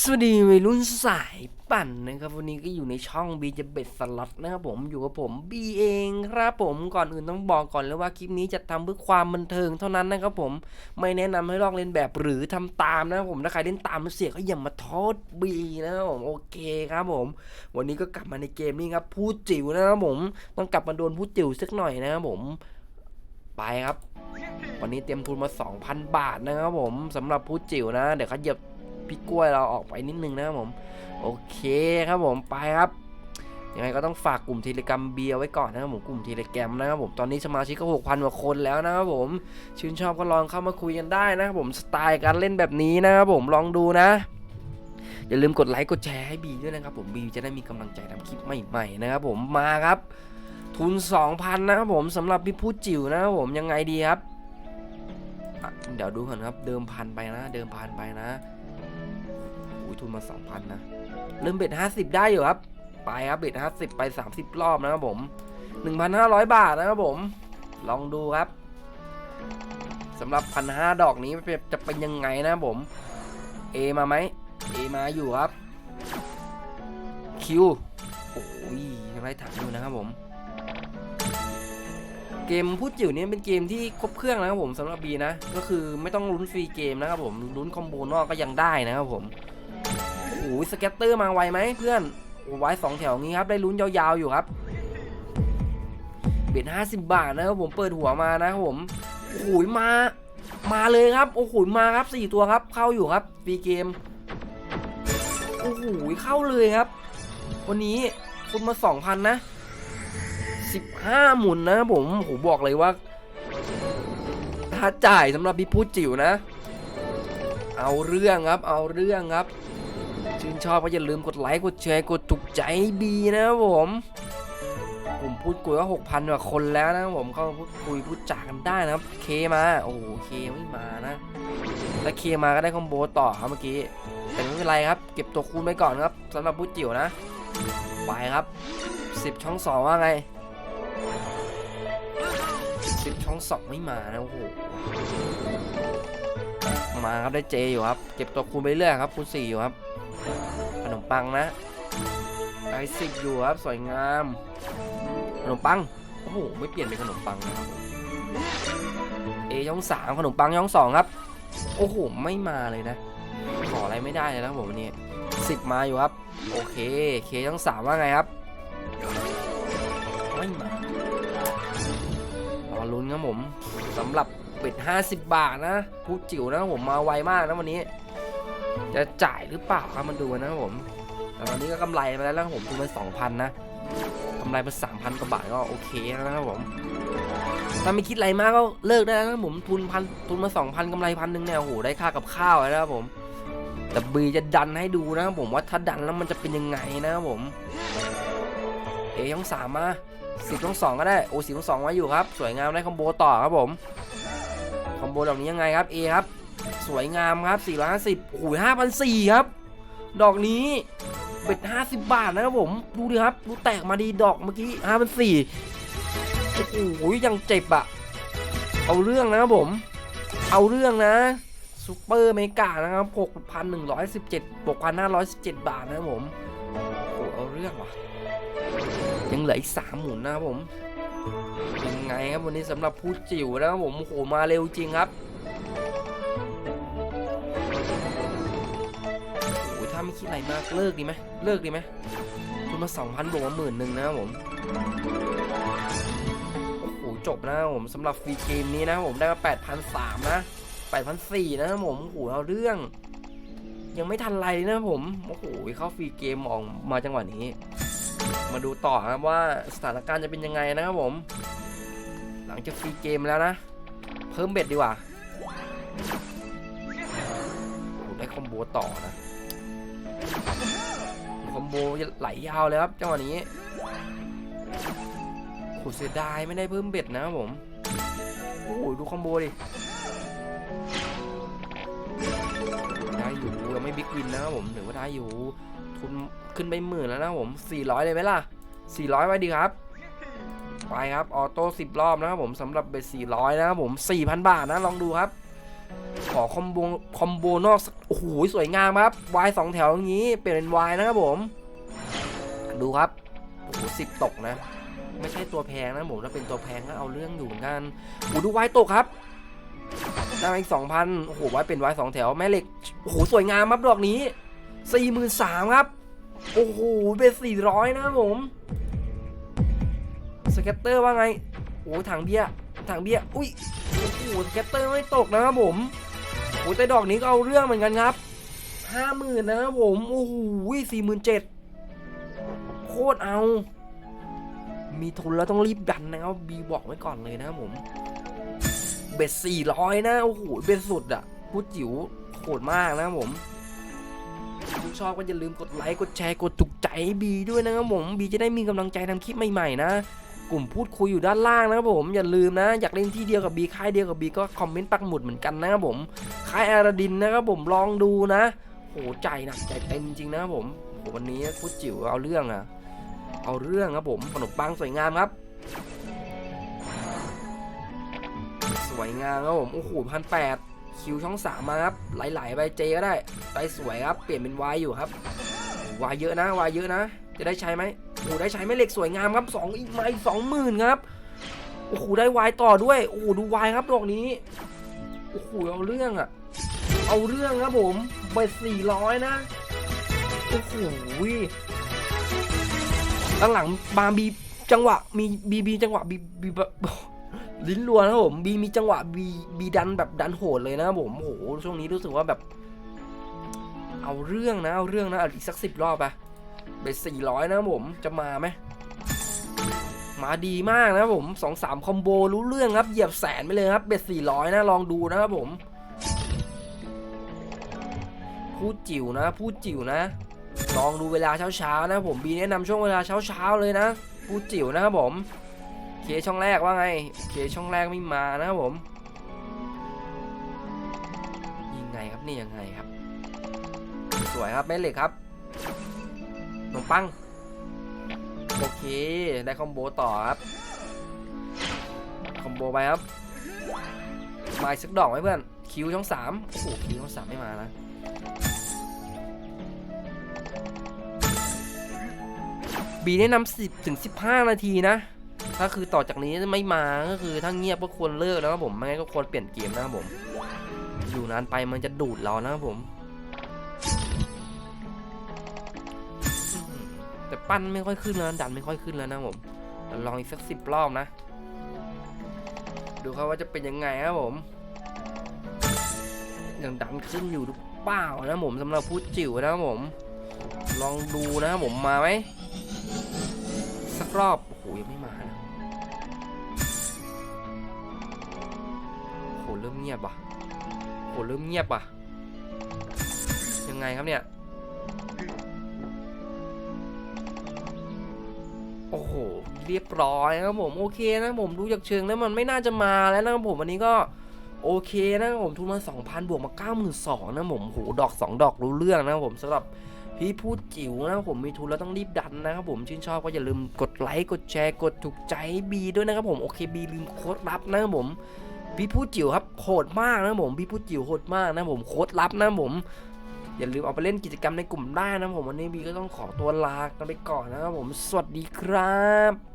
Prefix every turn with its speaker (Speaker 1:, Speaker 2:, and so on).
Speaker 1: สวัสดีวัยรุ่นสายปั่นนะครับ วันนี้ก็อยู่ในช่องบีจะเบ็ดสล็อตนะครับผมอยู่กับผมบีเองครับผมก่อนอื่นต้องบอกก่อนเลยว่าคลิปนี้จะทำเพื่อความบันเทิงเท่านั้นนะครับผมไม่แนะนำให้ลอกเล่นแบบหรือทำตามนะครับผมถ้าใครเล่นตามเสียก็อย่ามาโทษบีนะครับผมโอเคครับผม วันนี้ก็กลับมาในเกมนี้ครับพูดจิ๋วนะครับผมต้องกลับมาโดนพูดจิ๋วสักหน่อยนะครับผมไปครับ วันนี้เตรียมทุนมา 2,000 บาทนะครับผมสำหรับผู้จิ๋วนะ เดี๋ยวเขาเหยียบ พี่กล้วยเราออกไปนิดนึงนะครับผม โอเคครับผมไปครับยังไงก็ต้องฝากกลุ่มเทเลกรมเบียร์ไว้ก่อนนะครับผมกลุ่มเทเลกรมนะครับผมตอนนี้สมาชิกก็6,000กว่าคนแล้วนะครับผมชื่นชอบก็ลองเข้ามาคุยกันได้นะครับผมสไตล์การเล่นแบบนี้นะครับผมลองดูนะ อย่าลืมกดไลค์กดแชร์ให้บีด้วยนะครับผมบีจะได้มีกำลังใจทำคลิปใหม่ๆนะครับผมมาครับ ทุน 2,000นะครับผมสำหรับพี่ผู้จิ๋วนะครับผมยังไงดีครับ เดี๋ยวดูก่อนครับเดิมพันไปนะ เดิมพันไปนะ ทุนมา 2,000 นะ เริ่มเบ็ด 50 ได้อยู่ครับ ไปครับเบ็ด 50 ไป 30 รอบนะครับผม 1,500 บาทนะครับผม ลองดูครับสำหรับพันห้าดอกนี้จะเป็นยังไงนะครับผม A มาไหม A มาอยู่ครับ คิว โอ้ยยังไล่ถังอยู่นะครับผม เกมพูดจิ๋วเนี่ยเป็นเกมที่ครบเครื่องนะครับผมสำหรับบีนะ ก็คือไม่ต้องลุ้นฟรีเกมนะครับผม ลุ้นคอมโบนอกก็ยังได้นะครับผม โอ้ยสเก็ตเตอร์มาไวไหมเพื่อนโอ้ไว้สองแถวงี้ครับได้ลุ้นยาวๆอยู่ครับเบ็ดห้าสิบบาทนะครับผมเปิดหัวมานะครับผมโอ้ยมา มาเลยครับโอ้โหมาครับสี่ตัวครับ เข้าอยู่ครับฟรีเกมโอ้โหเข้าเลยครับ วันนี้คุณมาสองพันนะสิบห้าหมุนนะผมผมบอกเลยว่า ถ้าจ่ายสำหรับพี่พูดจิ๋วนะ เอาเรื่องครับ เอาเรื่องครับ ชื่นชอบก็อย่าลืมกดไลค์กดแชร์กดถูกใจบีนะครับผมผมพูดคุยว่าหกพันกว่าคนแล้วนะผมเข้าพูดคุยพูดจากันได้นะครับเคมาโอ้โเคไม่มานะถ้าเคมาก็ได้คอมโบต่อครับเมื่อกี้แต่ไม่เป็นไรครับ เก็บตัวคูณไว้ก่อนครับสำหรับพูดจิ๋วนะไปครับสิบช่องสองว่าไงสิบช่องสองไม่มานะโอ้โหมาครับได้เจอยู่ครับ เก็บตัวคูณไปเรื่อยครับคูณสี่อยู่ครับ ขนมปังนะได้สิบอยู่ครับสวยงาม ขนมปัง โอ้โห ไม่เปลี่ยนเป็นขนมปังนะครับเอช่องสามขนมปังช่องสองครับ โอ้โห ไม่มาเลยนะ ขออะไรไม่ได้เลยนะผมวันนี้สิบมาอยู่ครับ โอเค เคช่องสามว่าไงครับ ไม่มารอลุ้นครับผมสำหรับเป็ด50 บาทนะพูดจิ๋วนะผมมาไวมากนะวันนี้ จะจ่ายหรือเปล่าครับมันดูนะครับผมแต่ตอนนี้ก็กำไรมาแล้วนะครับผมทุนไป2,000นะกำไรไป3,000กว่าบาทก็โอเคแล้วนะครับผมถ้าไม่คิดอะไรมากก็เลิกได้แล้วนะครับผมทุนพันทุนมา2,000กำไรพันหนึ่งเนี่ยโอ้โหได้ค่ากับข้าวแล้วนะครับผมแต่บีจะดันให้ดูนะครับผมว่าถ้าดันแล้วมันจะเป็นยังไงนะครับผมเอยังสามมาสิบต้องสองก็ได้โอ้สิบต้องสองมาอยู่ครับ สวยงามได้คอมโบต่อครับผมคอมโบดอกนี้ยังไงครับ A ครับ สวยงามครับ450โอ้ย5,400ครับ ดอกนี้เบ็ด50บาทนะครับผม ดูดิครับดูแตกมาดีดอกเมื่อกี้5,400โอ้โหยังเจ็บอะเอาเรื่องนะครับผม เอาเรื่องนะซูเปอร์เมกานะครับ6,117 6,517บาทนะครับผมโอ้เอาเรื่องว่ะ ยังเหลืออีกสามหมุนนะครับผมยังไงครับวันนี้สำหรับผู้จิ๋วนะครับผมโอ้โหมาเร็วจริงครับ ไม่คิดอะไรมากเลิกดีไหมเลิกดีไหมทุนมาสองพันบวกมาหมื่นหนึ่งนะผมโอ้โหจบนะผมสำหรับฟรีเกมนี้นะผมได้มาแปดพันสามนะแปดพันสี่นะครับผมโอ้โหเอาเรื่อง ยังไม่ทันไรเลยนะผมโอ้โหเข้าฟรีเกมออกมาจังหวะนี้ มาดูต่อครับว่าสถานการณ์จะเป็นยังไงนะครับผม หลังจากฟรีเกมแล้วนะ เพิ่มเบ็ดดีกว่าโอ้ได้คอมโบต่อนะ คอมโบไหลยาวเลยครับจังหวะนี้โหเสียดายไม่ได้เพิ่มเบ็ดนะครับผมโอ้โหดูคอมโบดิได้อยู่ยังไม่บิ๊กวินนะครับผมถือว่าได้อยู่ทุนขึ้นไปหมื่นแล้วนะผม 400 เลยไหมล่ะ 400 ไว้ดีครับ ไปครับ ออโต้10 รอบนะครับผมสำหรับเบ็ด400 นะครับผม 4,000 บาทนะ ลองดูครับ ขอคอมโบคอมโบนอกสักโอ้โหสวยงามครับวายสองแถวอย่างนี้เปลี่ยนเป็นวายนะครับผม ดูครับโอ้โหสิบตกนะ ไม่ใช่ตัวแพงนะผมถ้าเป็นตัวแพงก็เอาเรื่องอยู่เหมือนกันโอ้โหดูวายตกครับได้มาอีกสองพันโอ้โหวายเป็นวายสองแถวแม่เหล็กโอ้โหสวยงามครับดอกนี้สี่หมื่นสามครับโอ้โหเป็นสี่ร้อยนะครับผมสเก็ตเตอร์ว่าไงโอ้โหถังเบียร์ถังเบียร์อุ้ยโอ้โหสเก็ตเตอร์ไม่ตกนะครับผม โอ้แต่ดอกนี้ก็เอาเรื่องเหมือนกันครับห้าหมื่นนะครับผมโอ้โหสี่หมื่นเจ็ดโคตรเอา มีทุนแล้วต้องรีบดันนะครับบีบอกไว้ก่อนเลยนะครับผม เบ็ดสี่ร้อยนะโอ้โหเบ็ดสุดอะพูดจิ๋วโหดมากนะครับผมถ้าชอบก็อย่าลืมกดไลค์กดแชร์กดถูกใจบีด้วยนะครับผมบีจะได้มีกำลังใจทำคลิปใหม่ๆนะ กลุ่มพูดคุยอยู่ด้านล่างนะครับผมอย่าลืมนะ อยากเล่นที่เดียวกับบีค่ายเดียวกับบีก็คอมเมนต์ปักหมุดเหมือนกันนะครับผมค่ายอาราดินนะครับผมลองดูนะโหใจหนักใจเต็มจริงนะครับผมวันนี้พูดจิ๋วเอาเรื่องอะเอาเรื่องครับผมขนมปังสวยงามครับ สวยงามครับผมโอ้โหพันแปดคิวช่องสามมาครับไหลๆไปเจก็ได้ไปสวยครับ เปลี่ยนเป็นวายอยู่ครับวายเยอะนะวายเยอะนะ จะได้ใช้ไหม โอ้โหได้ใช้ไหม่เหล็กสวยงามครับสองอีกมาอีกสองหมื่นครับโอ้โหได้วายต่อด้วยโอ้โหดูวายครับดอกนี้โอ้โหเอาเรื่องอะเอาเรื่องครับผมเบสี่ร้อยนะโอ้โหตั้งหลังบาบีจังหวะมีบีบีจังหวะบีบีแบบลิ้นรัวนะผมบีมีจังหวะบีบีดันแบบดันโหดเลยนะผมโอ้โหช่วงนี้รู้สึกว่าแบบ เอาเรื่องนะเอาเรื่องนะอาอีกสักสิบรอบไป เบ็ดสี่ร้อยนะครับผม จะมาไหม มาดีมากนะครับผมสองสามคอมโบรู้เรื่องครับ เหยียบแสนไปเลยครับ เบ็ดสี่ร้อยนะ ลองดูนะครับผม พูดจิ๋วนะ พูดจิ๋วนะ ลองดูเวลาเช้าๆนะผม บีแนะนำช่วงเวลาเช้าๆเลยนะ พูดจิ๋วนะครับผมเคช่องแรกว่าไงเคช่องแรกไม่มานะครับผมยังไงครับนี่ยังไงครับ สวยครับแม่เหล็กครับ นมปัง โอเค ได้คอมโบต่อครับ คอมโบไปครับ มาสักดอกไหมเพื่อน คิวช่องสามโอ้โหคิวช่องสามไม่มานะบีแนะนำ10ถึง15นาทีนะ ถ้าคือต่อจากนี้ไม่มาก็คือถ้าเงียบก็ควรเลิกแล้วครับผม ไม่งั้นก็ควรเปลี่ยนเกมนะครับผม อยู่นานไปมันจะดูดเรานะครับผม แต่ปั้นไม่ค่อยขึ้นแล้วดันไม่ค่อยขึ้นแล้วนะผมลองอีกสักสิบรอบนะ ดูครับว่าจะเป็นยังไงครับผมยังดันขึ้นอยู่หรือเปล่านะผมสำหรับผู้จิ๋วนะครับผม ลองดูนะครับผมมาไหมสักรอบโอ้โหยังไม่มานะโหเริ่มเงียบว่ะโหเริ่มเงียบว่ะยังไงครับเนี่ย โอ้โหเรียบร้อยนะครับผมโอเคนะผมดูจากเชิงแล้วมันไม่น่าจะมาแล้วนะครับผมวันนี้ก็โอเคนะครับผมทุนมา 2,000 บวกมา 92,000นะผมโหดอก 2 ดอกรู้เรื่องนะครับผมสำหรับพี่พูดจิ๋วนะครับผมมีทุนแล้วต้องรีบดันนะครับผมชื่นชอบก็อย่าลืมกดไลค์กดแชร์กดถูกใจบีด้วยนะครับผมโอเคบีลืมโค้ดลับนะครับผมพี่พูดจิ๋วครับโหดมากนะครับผมพี่พูดจิ๋วโหดมากนะครับผมโค้ดลับนะครับผม อย่าลืมเอาไปเล่นกิจกรรมในกลุ่มได้นะผมวันนี้บีก็ต้องขอตัวลากันไปก่อนนะครับผมสวัสดีครับ